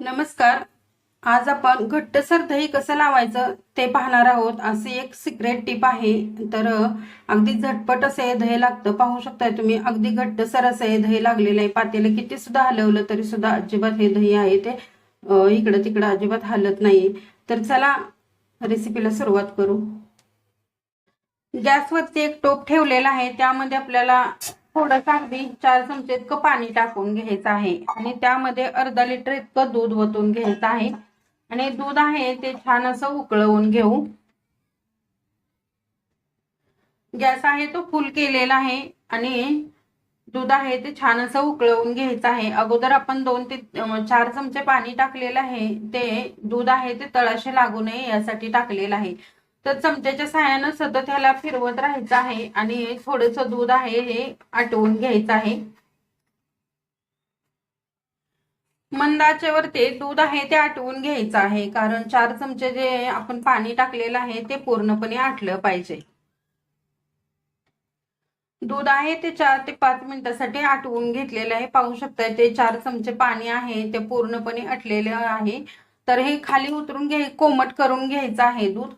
नमस्कार. आज आपण घट्टसर दही कसं लावायचं ते पाहणार आहोत. असे एक सिक्रेट टिप आहे. तर अगदी झटपट असं हे दही लागतं. पाहू शकताय तुम्ही अगदी घट्टसर असं हे दही लागलेलं आहे. पातेलं किती सुद्धा हलवलं तरी सुद्धा अजिबात हे दही आहे ते इकडं तिकडं अजिबात हलत नाही तर चला रेसिपीला सुरुवात करू. गॅसवरती एक टोप ठेवलेला आहे. त्यामध्ये आपल्याला थोडंसं अगदी चार चमचे इतकं पाणी टाकून घ्यायचं आहे. आणि त्यामध्ये अर्धा लिटर इतकं दूध ओतून घ्यायचं आहे. आणि दूध आहे ते छान असं उकळवून घेऊ. गॅस आहे तो फुल केलेला आहे. आणि दूध आहे ते छान असं उकळवून घ्यायचं आहे. अगोदर आपण दोन ते चार चमचे पाणी टाकलेलं आहे. ते दूध आहे ते तळाशी लागू नये यासाठी टाकलेलं आहे. तर चमच्याच्या सहाय्यानं सतत ह्याला फिरवत राहायचं आहे आणि थोडस दूध आहे हे आटवून घ्यायचं आहे. मंदाच्यावर ते दूध आहे ते आटवून घ्यायचं आहे कारण चार चमचे जे आपण पाणी टाकलेलं आहे ते पूर्णपणे आटलं पाहिजे. दूध आहे ते चार ते पाच मिनिटासाठी आटवून घेतलेलं आहे. पाहू शकताय ते चार चमचे पाणी आहे ते पूर्णपणे आटलेले आहे. तर हे खाली उतरून घ्याय कोमट करून घ्यायचं आहे दूध.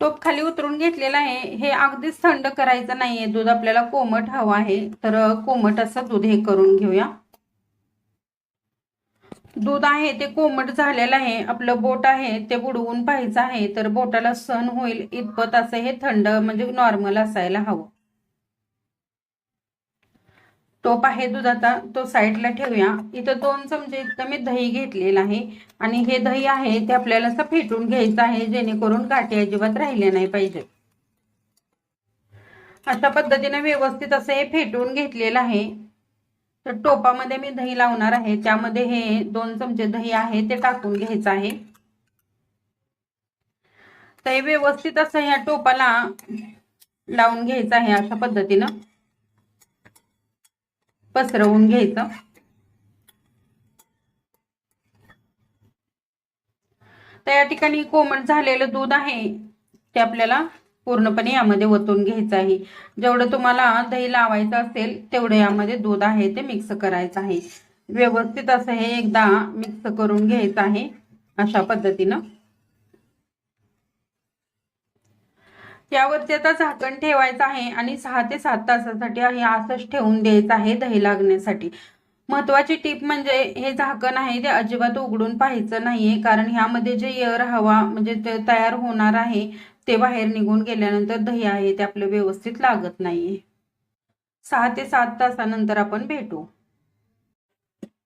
टोप खाली उतरून घेतलेला आहे. हे अगदीच थंड करायचं नाहीये. दूध आपल्याला कोमट हवं आहे. तर कोमट असं दूध हे करून घेऊया. दूध आहे ते कोमट झालेलं आहे. आपलं बोट आहे ते बुडवून पाहायचं आहे. तर बोटाला सहन होईल इतपत असं हे थंड म्हणजे नॉर्मल असायला हवं. टोप आहे दुधाचा तो साईडला ठेवूया. इथं दोन चमचे इतकं मी दही घेतलेलं आहे. आणि हे दही आहे ते आपल्याला असं फेटून घ्यायचं आहे जेणेकरून गाठी अजिबात राहिले नाही पाहिजे अशा पद्धतीने व्यवस्थित असं हे फेटून घेतलेलं आहे. तर टोपामध्ये मी दही लावणार आहे. त्यामध्ये हे दोन चमचे दही आहे ते टाकून घ्यायचं आहे. तर हे व्यवस्थित असं ह्या टोपाला लावून घ्यायचं आहे अशा पद्धतीनं. पसरवून घ्यायचं. तर या ठिकाणी कोमट झालेलं दूध आहे ते आपल्याला पूर्णपणे यामध्ये ओतून घ्यायचं आहे. जेवढं तुम्हाला दही लावायचं असेल तेवढं यामध्ये दूध आहे ते मिक्स करायचं आहे. व्यवस्थित असं हे एकदा मिक्स करून घ्यायचं आहे अशा पद्धतीनं. यावरती आता झाकण ठेवायचं आहे आणि सहा ते सात तासासाठी हे असंच ठेवून द्यायचं आहे दही लागण्यासाठी. महत्वाची टीप म्हणजे हे झाकण आहे ते अजिबात उघडून पाहायचं नाहीये कारण ह्यामध्ये जे एअर हवा म्हणजे तयार होणार आहे ते बाहेर निघून गेल्यानंतर दही आहे ते आपलं व्यवस्थित लागत नाहीये. सहा ते सात तासानंतर आपण भेटू.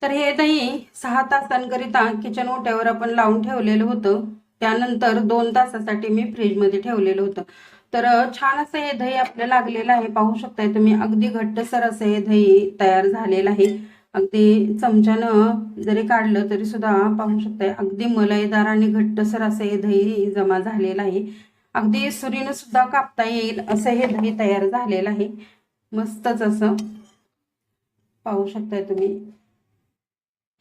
तर हे दही सहा तासांकरिता किचन ओट्यावर आपण लावून ठेवलेलं होतं. त्यानंतर दोन तासासाठी मी फ्रीजमध्ये ठेवलेलं होतं. तर छान असं हे दही आपलं लागलेलं आहे. पाहू शकताय तुम्ही अगदी घट्टसर असं हे दही तयार झालेलं आहे. अगदी चमच्यानं जरी काढलं तरी सुद्धा पाहू शकताय अगदी मलईदार आणि घट्टसर असं हे दही जमा झालेलं आहे. अगदी सुरीनं सुद्धा कापता येईल असं हे दही तयार झालेलं आहे. मस्तच असं. पाहू शकताय तुम्ही.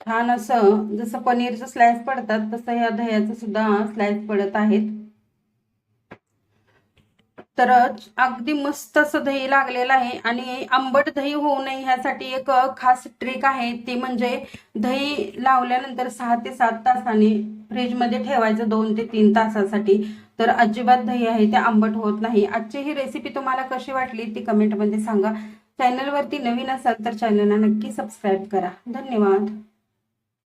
छान असं जसं पनीरचं स्लाइस पडतात तसं ह्या दह्याचं सुद्धा स्लाइस पडत आहेत. तर अगदी मस्त असं दही लागलेलं आहे आणि आंबट दही होऊ नये ह्यासाठी एक खास ट्रिक आहे. ती म्हणजे दही लावल्यानंतर सहा ते सात तासाने फ्रीजमध्ये ठेवायचं दोन ते तीन तासासाठी. तर अजिबात दही आहे ते आंबट होत नाही. आजची ही रेसिपी तुम्हाला कशी वाटली ती कमेंटमध्ये सांगा. चॅनलवरती नवीन असाल तर चॅनलला नक्की सबस्क्राईब करा. धन्यवाद.